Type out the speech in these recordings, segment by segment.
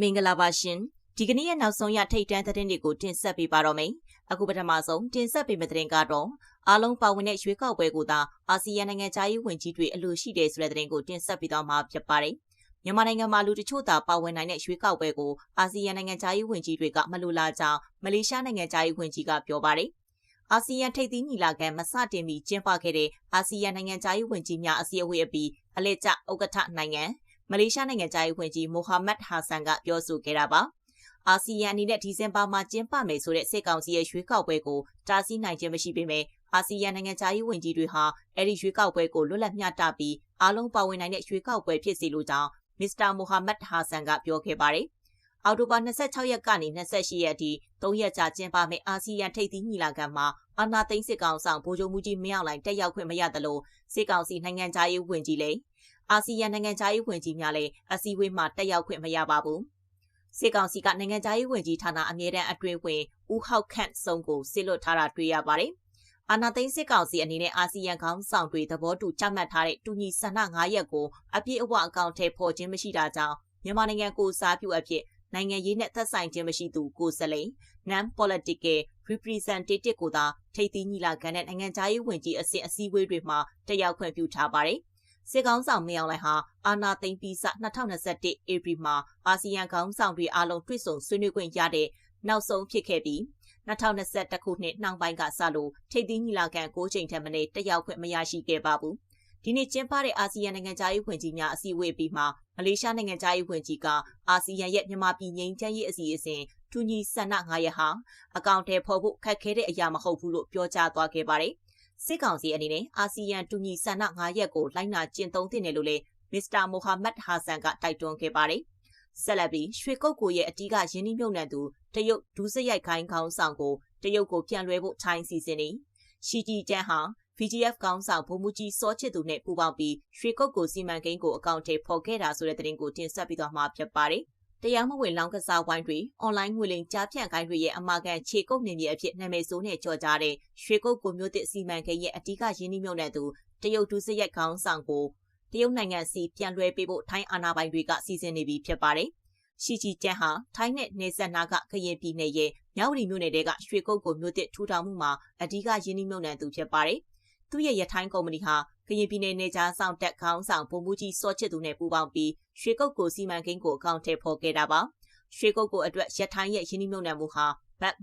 မင်္ဂလာပါရှင်ဒီကနေ့ရဲ့နောက်ဆုံးရထိတ်တန်းသတင်းတွေကိုတင်ဆက်ပေးပါတော့မယ်အခုပထမဆုံးတင်ဆက်ပေးမယ့်သတင်းကတော့အားလုံးပါဝင်တဲ့ရွေးကောက်ပွဲကိုသာအာဆီယံနိုင်ငံသားရေးဝန်ကြီးတွေအလို့ရှိတယ်ဆိုတဲ့သတင်းကိုတင်ဆက်ပေးသွားမှာဖြစ်ပါတယ်မြန်မာနိုင်ငံမှာလူတချို့သာပါဝင်နိုင်တဲ့ရွေးကောက်ပွဲကိုအာဆီယံနိုင်ငံသားရေးဝန်ကြီးတွေကမလိုလားကြောင်းမလေးရှားနိုင်ငံသားရေးဝန်ကြီးကပြောပါတယ်အာဆီယံထိပ်သီးညီလာခံမစတင်မီကျင်းပခဲ့တဲ့အာဆီယံနိုင်ငံသားရေးဝန်ကြီးများအစည်းအဝေးအပြီးအလဲကျဥက္ကဋ္ဌနိုင်ငံ မလေးရှားနိုင်ငံသားရေးဝန်ကြီးမိုဟာမက်ဟာဆန်ကပြောဆိုခဲ့တာပါအာဆီယံအနေနဲ့ဒီဇင်ဘာမှာကျင်းပမယ်ဆိုတဲ့စစ်ကောင်စီရဲ့ရွေးကောက်ပွဲကိုတားဆီးနိုင်ခြင်းမရှိပေမဲ့အာဆီယံနိုင်ငံသားရေးဝန်ကြီးတွေဟာအဲ့ဒီရွေးကောက်ပွဲကိုလွတ်လပ်မျှတပြီးအားလုံးပါဝင်နိုင်တဲ့ရွေးကောက်ပွဲဖြစ်စီလိုကြောင်းမစ္စတာမိုဟာမက်ဟာဆန်ကပြောခဲ့ပါတယ်။အောက်တိုဘာ26ရက်ကနေ28ရက်အထိ၃ရက်ကြာကျင်းပမယ့်အာဆီယံထိပ်သီးညီလာခံမှာအာနာသိန်းစစ်ကောင်ဆောင်ဗိုလ်ချုပ်မှုကြီးမင်းအောင်လှိုင်တက်ရောက်ခွင့်မရသလိုစစ်ကောင်စီနိုင်ငံသားရေးဝန်ကြီးလည်း အာဆီယံနိုင်ငံသားရေးဝန်ကြီးများလည်းအစည်းအဝေးမှာတက်ရောက်ခွင့်မရပါဘူး။စစ်ကောင်စီကနိုင်ငံသားရေးဝန်ကြီးဌာနအမြဲတမ်းအတွင်းဝင်ဦးဟောက်ခန့်စုံကိုစစ်လွတ်ထားတာတွေ့ရပါတယ်။အာနာသိန်းစစ်ကောင်စီအနေနဲ့အာဆီယံခေါင်းဆောင်တွေသဘောတူချမှတ်ထားတဲ့တူညီဆန္ဒ9ရက်ကိုအပြည့်အဝအကောင့်ထဲပေါ်ခြင်းမရှိတာကြောင့်မြန်မာနိုင်ငံကိုစားပြုအဖြစ်နိုင်ငံရေးနဲ့သက်ဆိုင်ခြင်းမရှိသူကိုစလိန် non political representative ကိုသာထိပ်သီးညီလာခံတဲ့နိုင်ငံသားရေးဝန်ကြီးအဆင့်အစည်းအဝေးတွေမှာတက်ရောက်ခွင့်ပြုထားပါတယ်။ စစ်ကောင်းဆောင်မင်းအောင်လှိုင်ဟာအာနာသိန်းပြီးစ2021ဧပြီမှာအာဆီယံခေါင်းဆောင်တွေအားလုံးတွေ့ဆုံဆွေးနွေးခွင့်ရတဲ့နောက်ဆုံးဖြစ်ခဲ့ပြီး2021ခုနှစ်နှောင်းပိုင်းကစလို့ထိပ်သီးညီလာခံ၉ချိန်ထက်မနည်းတက်ရောက်ခွင့်မရရှိခဲ့ပါဘူး။ဒီနေ့ကျင်းပတဲ့အာဆီယံနိုင်ငံသားရေးဝန်ကြီးများအစည်းအဝေးပြီးမှမလေးရှားနိုင်ငံသားရေးဝန်ကြီးကအာဆီယံရဲ့မြန်မာပြည်ငြိမ်းချမ်းရေးအစီအစဉ်တူညီဆန္ဒ9ရက်ဟာအကောင့်ထဲပေါ်ဖို့ခက်ခဲတဲ့အရာမဟုတ်ဘူးလို့ပြောကြားသွားခဲ့ပါတယ်။ စစ်ကောင်စီအနေနဲ့အာဆီယံတူညီဆန္ဒ9ရက်ကိုလိုက်နာကျင့်သုံးသင့်တယ်လို့လည်းမစ္စတာမိုဟာမက်ဟာဆန်ကတိုက်တွန်းခဲ့ပါတယ်။ဆက်လက်ပြီးရွှေကုတ်ကိုရဲ့အတီးကရင်းနှီးမြှုပ်နှံသူတရုတ်ဒူးစရိုက်ခိုင်းခေါင်းဆောင်ကိုတရုတ်ကိုပြန်လွှဲဖို့ထိုင်းစီစဉ်နေရှီတီကျန်းဟာ VGF ကောင်းဆောင်ဗိုလ်မှူးကြီးစောချစ်သူနဲ့ပူးပေါင်းပြီးရွှေကုတ်ကိုစီမံကိန်းကိုအကောင့်ထဲပေါ်ခဲ့တာဆိုတဲ့သတင်းကိုတင်ဆက်ပြီးတော့မှာဖြစ်ပါတယ်။ တရားမဝင်လောင်းကစားဝိုင်းတွေအွန်လိုင်းငွေလိမ်ကြားဖြန့်ခိုင်းတွေရဲ့အမာကန်ခြေကုပ်နေမြေအဖြစ်နာမည်ဆိုးနဲ့ကြော်ကြားတဲ့ရွှေကုတ်ကိုမျိုးတစ်စီမံကိန်းရဲ့အဓိကရင်းနှီးမြှုပ်နှံသူတရုတ်ဒုစရိုက်ခေါင်းဆောင်ကိုတရုတ်နိုင်ငံစီပြန်လွှဲပေးဖို့ထိုင်းအာဏာပိုင်တွေကစီစဉ်နေပြီဖြစ်ပါတယ်။ရှီချီကျန်းဟာထိုင်းနဲ့နေဆက်နာကကရင်ပြည်နယ်ရဲ့မြောက်ဝတီမြို့နယ်ကရွှေကုတ်ကိုမြို့တစ်ထူထောင်မှုမှာအဓိကရင်းနှီးမြှုပ်နှံသူဖြစ်ပါတယ်။သူ့ရဲ့ရထိုင်းကုမ္ပဏီဟာ ကရင်ပြည်နယ်နေကြားဆောင်တက်ခေါင်းဆောင်ဗိုလ်မှူးကြီးစောချစ်သူနဲ့ပူးပေါင်းပြီးရွှေကုတ်ကိုစီမံကိန်းကိုအကောင့်ထဲပေါ်ခဲ့တာပါ။ရွှေကုတ်ကိုအတွက်ရထိုင်းရဲ့ရင်းနှီးမြှုပ်နှံမှုဟာဘတ်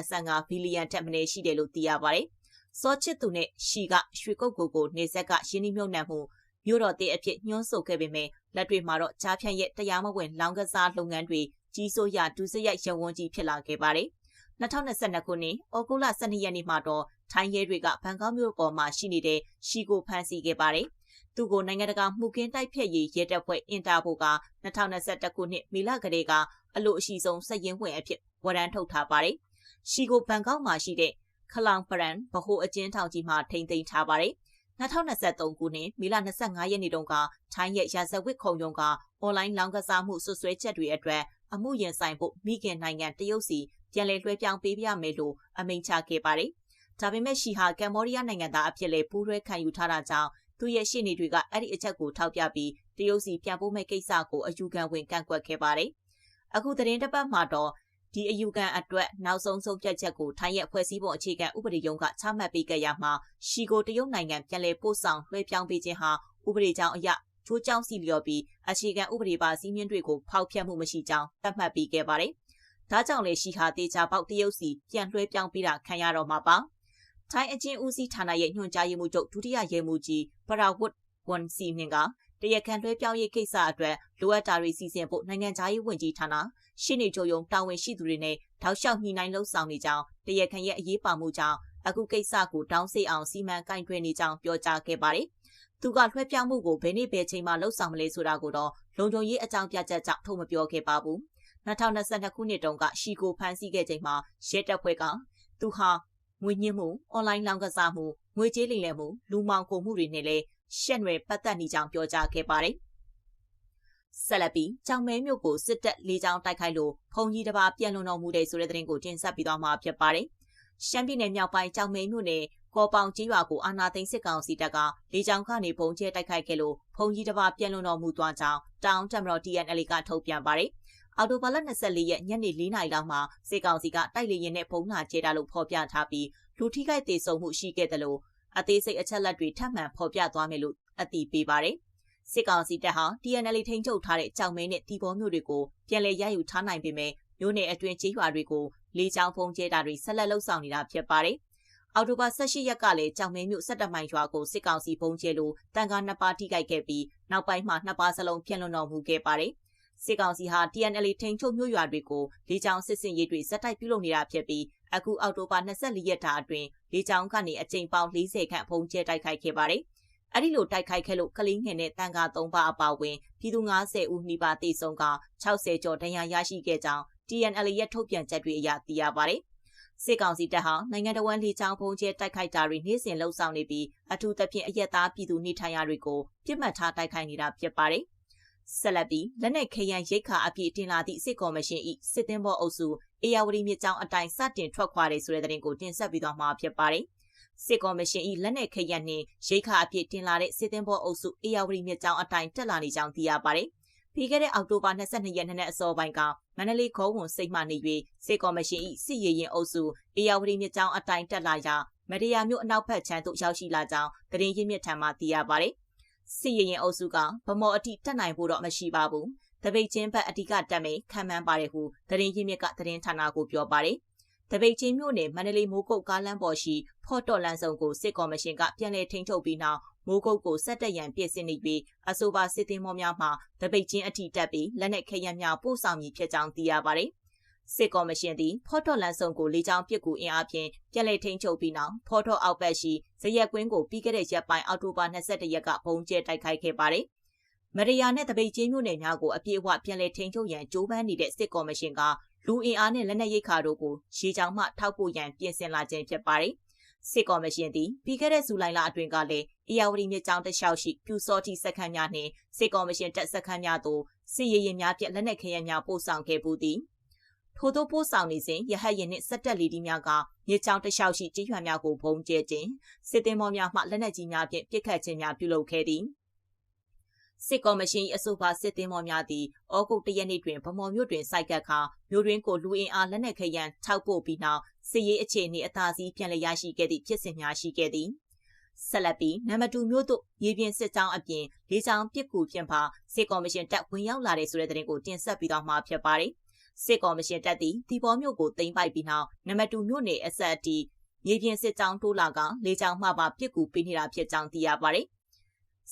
925ဘီလီယံထက်မနည်းရှိတယ်လို့သိရပါတယ်။စောချစ်သူနဲ့ရှီကရွှေကုတ်ကိုကိုနေဆက်ကရင်းနှီးမြှုပ်နှံမှုမြို့တော်တဲ့အဖြစ်ညှိုးဆိုခဲ့ပေမဲ့လက်တွေမှာတော့ကြားဖြန့်ရဲ့တရားမဝင်လောင်းကစားလုပ်ငန်းတွေကြီးစိုးရဒုစရိုက်ရဝန်းကြီးဖြစ်လာခဲ့ပါတယ်။ 2022ခုနှစ်ဩဂုတ်လ12ရက်နေ့မှာတော့ထိုင်းရဲတွေကဘန်ကောက်မြို့ပေါ်မှာရှိနေတဲ့ရှီကိုဖမ်းဆီးခဲ့ပါတယ်။သူကိုနိုင်ငံတကာမှုကင်းတိုက်ဖျက်ရေးရဲတပ်ဖွဲ့အင်တာပိုက2021ခုနှစ်မေလကလေးကအလို့အရှိဆုံးစက်ရင်ဝင်အဖြစ်ဝရမ်းထုတ်ထားပါတယ်။ရှီကိုဘန်ကောက်မှာရှိတဲ့ခလောင်ပရန်ဗဟိုအကျဉ်းထောင်ကြီးမှာထိန်းသိမ်းထားပါတယ်။2023ခုနှစ်မေလ25ရက်နေ့တုန်းကထိုင်းရဲ့ရာဇဝတ်ခုံရုံးကအွန်လိုင်းလောင်းကစားမှုဆွဆွဲချက်တွေအတွက်အမှုရင်ဆိုင်ဖို့မိခင်နိုင်ငံတရုတ်စီ ပြန်လည်လွှဲပြောင်းပေးပြမယ်လို့အမိန့်ချခဲ့ပါတယ်။ဒါပေမဲ့ရှီဟာကမ္ဘောဒီးယားနိုင်ငံသားအဖြစ်လည်းပူးတွဲခံယူထားတာကြောင့်သူရဲ့ရှေ့နေတွေကအဲ့ဒီအချက်ကိုထောက်ပြပြီးတရုတ်စီပြန်ပို့မဲ့ကိစ္စကိုအယူခံဝင်ကန့်ကွက်ခဲ့ပါတယ်။အခုသတင်းတစ်ပတ်မှာတော့ဒီအယူခံအတွက်နောက်ဆုံးဆုံးဖြတ်ချက်ကိုထိုင်းရဲ့ဖွဲ့စည်းပုံအခြေခံဥပဒေရုံးကချမှတ်ပေးခဲ့ရမှာရှီကိုတရုတ်နိုင်ငံပြန်လည်ပို့ဆောင်လွှဲပြောင်းပေးခြင်းဟာဥပဒေကြောင်းအရချိုးကြောင်းစီလျော်ပြီးအခြေခံဥပဒေပါစည်းမျဉ်းတွေကိုဖောက်ဖျက်မှုမရှိကြောင်းသတ်မှတ်ပေးခဲ့ပါတယ်။ ဒါကြောင့်လေရှီဟာတေချာပေါက်တရုတ်စီပြန်လွှဲပြောင်းပေးတာခံရတော့မှာပါ။ထိုင်းအချင်းဦးစီးဌာနရဲ့ညွှန်ကြားရေးမှူးချုပ်ဒုတိယရဲမှူးကြီးပရာဝတ်ဝန်စီမင်ကတရခံလွှဲပြောင်းရေးကိစ္စအတွက်လိုအပ်တာတွေစီစဉ်ဖို့နိုင်ငံသားရေးဝန်ကြီးဌာနရှင်းနေကြုံယုံတာဝန်ရှိသူတွေနဲ့ထောက်လျှောက်ညှိနှိုင်းလှုပ်ဆောင်နေကြောင်းတရခံရဲ့အရေးပါမှုကြောင့်အခုကိစ္စကိုတောင်းစိတ်အောင်စီမံကန့်ကွက်နေကြောင်းပြောကြားခဲ့ပါတယ်။သူကလွှဲပြောင်းမှုကိုဘယ်နေ့ဘယ်ချိန်မှလှုပ်ဆောင်မလဲဆိုတာကိုတော့လုံခြုံရေးအကြောင်းပြချက်ကြောင့်ထုတ်မပြောခဲ့ပါဘူး။ 2022ခုနှစ်တုန်းကရှီကိုဖမ်းဆီးခဲ့ချိန်မှာရဲတပ်ဖွဲ့ကသူဟာငွေညှင်းမှုအွန်လိုင်းလောင်းကစားမှုငွေကြေးလိမ်လည်မှုလူမှောင်ကုန်မှုတွေနဲ့လည်းရှက်နွယ်ပတ်သက်နေကြောင်းပြောကြားခဲ့ပါတယ်။ဆက်လက်ပြီးကြောင်မဲမြို့ကိုစစ်တပ်လေးချောင်းတိုက်ခိုက်လို့ဖုန်ကြီးတစ်ပါးပြန်လွန်တော်မူတဲ့ဆိုတဲ့သတင်းကိုတင်ဆက်ပြီးတော့မှာဖြစ်ပါတယ်။ရှမ်းပြည်နယ်မြောက်ပိုင်းကြောင်မဲမြို့နယ်ကော်ပောင်ကြီးရွာကိုအာနာသိန်းစစ်ကောင်စီတပ်ကလေကြောင်းကနေပုံကျဲတိုက်ခိုက်ခဲ့လို့ဖုန်ကြီးတစ်ပါးပြန်လွန်တော်မူသွားကြောင်းတောင်တမတော် TNL ကထုတ်ပြန်ပါတယ် အော်တိုဘာလ24ရက်ညနေ4နာရီလောက်မှာစေကောင်စီကတိုက်လေရင်နဲ့ပုံနာကျဲတာလို့ဖော်ပြထားပြီးလူထိခိုက်ဒေဆုံးမှုရှိခဲ့တယ်လို့အသေးစိတ်အချက်လက်တွေထပ်မံဖော်ပြသွားမယ်လို့အတည်ပြုပါတယ်။စစ်ကောင်စီတပ်ဟာ TNL ထိန်းချုပ်ထားတဲ့ကြောင်မဲနဲ့တီဘောမျိုးတွေကိုပြန်လည်ရယူထားနိုင်ပေမဲ့မြို့နယ်အတွင်းကျေးရွာတွေကိုလေကြောင်းဖုံးကျဲတာတွေဆက်လက်လှုပ်ဆောင်နေတာဖြစ်ပါတယ်။အော်တိုဘာ18ရက်ကလည်းကြောင်မဲမြို့17မိုင်ရွာကိုစစ်ကောင်စီဖုံးကျဲလို့တန်ခါနှစ်ပါးထိခိုက်ခဲ့ပြီးနောက်ပိုင်းမှာနှစ်ပါးစလုံးပြန်လွန်တော်မူခဲ့ပါတယ်။ စစ်ကောင်စီဟာ TNL ထိန်းချုပ်မြို့ရွာတွေကိုလေကြောင်းစစ်စင်ရေးတွေဇက်တိုက်ပြုလုပ်နေတာဖြစ်ပြီးအခုအောက်တိုဘာ24ရက်တာအတွင်းလေကြောင်းကနေအကြိမ်ပေါင်း40ခန့်ဖုံးကျဲတိုက်ခိုက်ခဲ့ပါတယ်။အဲ့ဒီလိုတိုက်ခိုက်ခဲ့လို့ကလေးငယ်နဲ့တန်ခါ3ပါအပါဝင်ပြည်သူ90ဦးနှိပါတိဆုံးက60ကျော်ဒဏ်ရာရရှိခဲ့ကြောင်း TNL ရဲ့ထုတ်ပြန်ချက်တွေအရသိရပါတယ်။စစ်ကောင်စီတပ်ဟာနိုင်ငံတော်ဝန်လေကြောင်းဖုံးကျဲတိုက်ခိုက်တာတွေနေ့စဉ်လှုပ်ဆောင်နေပြီးအထူးသဖြင့်အရက်သားပြည်သူနေထိုင်ရာတွေကိုပြစ်မှတ်ထားတိုက်ခိုက်နေတာဖြစ်ပါတယ်။ ဆက်လက်ပြီးလက်နက်ခဲယမ်းရိတ်ခါအပြည့်တင်လာသည့်စစ်ကော်မရှင်၏စစ်သည်ဘောအုပ်စုအေယာဝတီမြစ်ကြောင်းအတိုင်းစတင်ထွက်ခွာတယ်ဆိုတဲ့သတင်းကိုတင်ဆက်ပြီးတော့မှာဖြစ်ပါတယ်။စစ်ကော်မရှင်၏လက်နက်ခဲယမ်းနှင့်ရိတ်ခါအပြည့်တင်လာတဲ့စစ်သည်ဘောအုပ်စုအေယာဝတီမြစ်ကြောင်းအတိုင်းတက်လာနေကြောင်းသိရပါတယ်။ပြီးခဲ့တဲ့အောက်တိုဘာ22ရက်နေ့အစောပိုင်းကမန္တလေးခေါဝန်စိတ်မှနေ၍စေကော်မရှင်၏စစ်ရေးရင်အုပ်စုအေယာဝတီမြစ်ကြောင်းအတိုင်းတက်လာရာမရယာမြို့အနောက်ဘက်ခြမ်းသို့ရောက်ရှိလာကြောင်းတရင်ရင်းမြစ်ထံမှသိရပါတယ်။ စစ်ရေးရင်အုပ်စုကဗမော်အထိတက်နိုင်ဖို့တော့မရှိပါဘူး။တပိတ်ချင်းဘက်အဓိကတက်မယ်ခံမှန်းပါတယ်ဟုတရင်ရင်းမြစ်ကတရင်ဌာနကိုပြောပါတယ်။တပိတ်ချင်းမြို့နယ်မန္တလေးမိုးကုတ်ကားလမ်းပေါ်ရှိဖော့တော်လန်ဆောင်ကိုစစ်ကော်မရှင်ကပြန်လည်ထိန်းချုပ်ပြီးနောက်မိုးကုတ်ကိုစက်တက်ရန်ပြည့်စင်နေပြီးအဆိုပါစစ်သည်မောများမှတပိတ်ချင်းအထိတက်ပြီးလက်နက်ခဲယမ်းများပို့ဆောင်မည်ဖြစ်ကြောင်းသိရပါတယ်။ စစ်ကော်မရှင်သည်ဖော့တော်လန်ဆောင်ကိုလေးချောင်းပစ်ကူအင်အားဖြင့်ပြန်လည်ထိန်းချုပ်ပြီးနောက်ဖော့တော်အောက်ဘက်ရှိဇရက်ကွင်းကိုပြီးခဲ့တဲ့ရက်ပိုင်းအောက်တိုဘာ22ရက်ကဘုံကျဲတိုက်ခိုက်ခဲ့ပါတယ်။မရယာနဲ့တပိတ်ချင်းမြို့နယ်များကိုအပြည့်အဝပြန်လည်ထိန်းချုပ်ရန်ကြိုးပမ်းနေတဲ့စစ်ကော်မရှင်ကလူအင်အားနဲ့လက်နက်ရိတ်ခါတို့ကိုရှေးချောင်းမှထောက်ပို့ရန်ပြင်ဆင်လာခြင်းဖြစ်ပါတယ်။စစ်ကော်မရှင်သည်ပြီးခဲ့တဲ့ဇူလိုင်လအတွင်းကလည်းအေယာဝတီမြစ်ကြောင်းတလျှောက်ရှိပြူစောတိစခန်းများနှင့်စစ်ကော်မရှင်တပ်စခန်းများသို့စစ်ရေးရင်များပြလက်နက်ခဲယမ်းများပို့ဆောင်ခဲ့ပူသည် ထို့သောပို့ဆောင်နေစဉ်ရဟတ်ရင်နှင့်စက်တက်လီဒီများကမြေချောင်းတလျှောက်ရှိကြေးရွာများကိုဘုံကျဲခြင်းစစ်သည်မောများမှလက်နက်ကြီးများဖြင့်ပစ်ခတ်ခြင်းများပြုလုပ်ခဲ့သည်စစ်ကော်မရှင်၏အဆိုပါစစ်သည်မောများသည်ဩဂုတ်တရက်နေ့တွင်ဗမော်မြို့တွင်စိုက်ကပ်ခါမြို့တွင်ကိုလူအင်အားလက်နက်ခဲယမ်းထောက်ပို့ပြီးနောက်စစ်ရေးအခြေအနေအသာစီးပြန်လည်ရရှိခဲ့သည့်ဖြစ်စဉ်များရှိခဲ့သည်ဆက်လက်ပြီးနံပါတ်2မြို့သို့ရေပြင်စစ်ကြောင်းအပြင်လေးချောင်းပစ်ကူဖြင့်ပါစစ်ကော်မရှင်တပ်ဝင်ရောက်လာတဲ့ဆိုတဲ့သတင်းကိုတင်ဆက်ပြီးတော့မှာဖြစ်ပါတယ် စစ်ကော်မရှင်တပ်သည်ဒီပေါ်မြို့ကိုသိမ်းပိုက်ပြီးနောက်နံပါတ်2မြို့နယ်အဆက်အတီမြေပြင်စစ်ကြောင်းတိုးလာကလေးချောင်းမှပါပစ်ကူပေးနေတာဖြစ်ကြောင်းသိရပါတယ်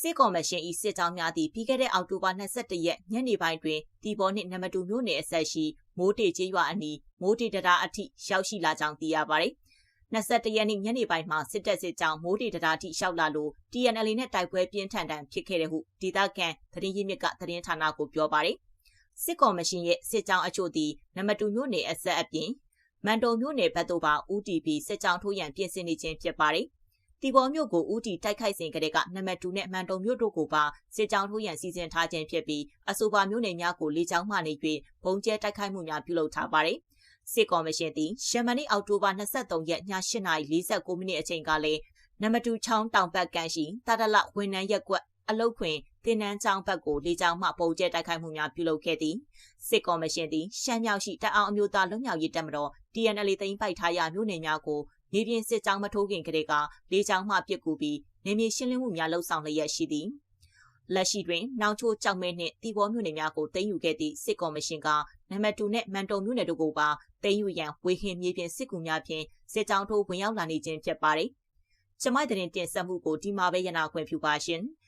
စစ်ကော်မရှင်၏စစ်ကြောင်းများသည့်ပြီးခဲ့တဲ့အောက်တိုဘာ22ရက်ညနေပိုင်းတွင်တီဘောနှင့်နံပါတ်2မြို့နယ်အဆက်ရှိမိုးတေကျေးရွာအနီးမိုးတေတရာအထိရောက်ရှိလာကြောင်းသိရပါတယ်။21ရက်နေ့ညနေပိုင်းမှာစစ်တပ်စစ်ကြောင်းမိုးတေတရာအထိရောက်လာလို့ TNL နဲ့တိုက်ပွဲပြင်းထန်တန်ဖြစ်ခဲ့တဲ့ဟုဒေသခံသတင်းရင်းမြစ်ကသတင်းဌာနကိုပြောပါတယ်။ စစ်ကော်မရှင်ရဲ့စစ်ကြောင်းအချို့သည်နံပါတ်2မြို့နယ်အဆက်အပြင်မန်တုံမြို့နယ်ဘက်သို့ပါ UTP စစ်ကြောင်းထိုးရန်ပြင်ဆင်နေခြင်းဖြစ်ပါတယ်။တီဘော်မြို့ကိုဦးတီတိုက်ခိုက်စဉ်ကတည်းကနံပါတ်2နဲ့မန်တုံမြို့တို့ကိုပါစစ်ကြောင်းထိုးရန်စီစဉ်ထားခြင်းဖြစ်ပြီးအဆိုပါမြို့နယ်များကိုလေကြောင်းမှနေ၍ဘုံကျဲတိုက်ခိုက်မှုများပြုလုပ်ထားပါတယ်။စစ်ကော်မရှင်သည်ရှမနီအောက်တိုဘာ23ရက်ည8:49မိနစ်အချိန်ကလည်းနံပါတ်2ချောင်းတောင်ဘက်ကန်ရှိတာတလဝန်နန်းရက်ကွက် အလုတ်ခွင်တင်နန်းချောင်းဘက်ကိုလေကြောင်းမှပုံကျဲတိုက်ခိုက်မှုများပြုလုပ်ခဲ့သည်စစ်ကော်မရှင်သည်ရှမ်းမြောက်ရှိတအောင်အမျိုးသားလွတ်မြောက်ရေးတပ်မတော် TNL သိမ်းပိုက်ထားရာမြို့နယ်များကိုမြေပြင်စစ်ကြောင်းမထိုးခင်ကတည်းကလေကြောင်းမှပစ်ကူပြီးနေမြေရှင်းလင်းမှုများလှုပ်ဆောင်လျက်ရှိသည်လက်ရှိတွင်နောင်ချိုးကြောက်မဲနှင့်တီဘောမြို့နယ်များကိုသိမ်းယူခဲ့သည့်စစ်ကော်မရှင်ကနံပါတ်2နဲ့မန်တုံမြို့နယ်တို့ကိုပါသိမ်းယူရန်ဝေဟင်မြေပြင်စစ်ကူများဖြင့်စစ်ကြောင်းထိုးဝင်ရောက်လာနေခြင်းဖြစ်ပါတယ်။ကျမတဲ့တင်ဆက်မှုကိုဒီမှာပဲရနာခွင့်ပြုပါရှင်။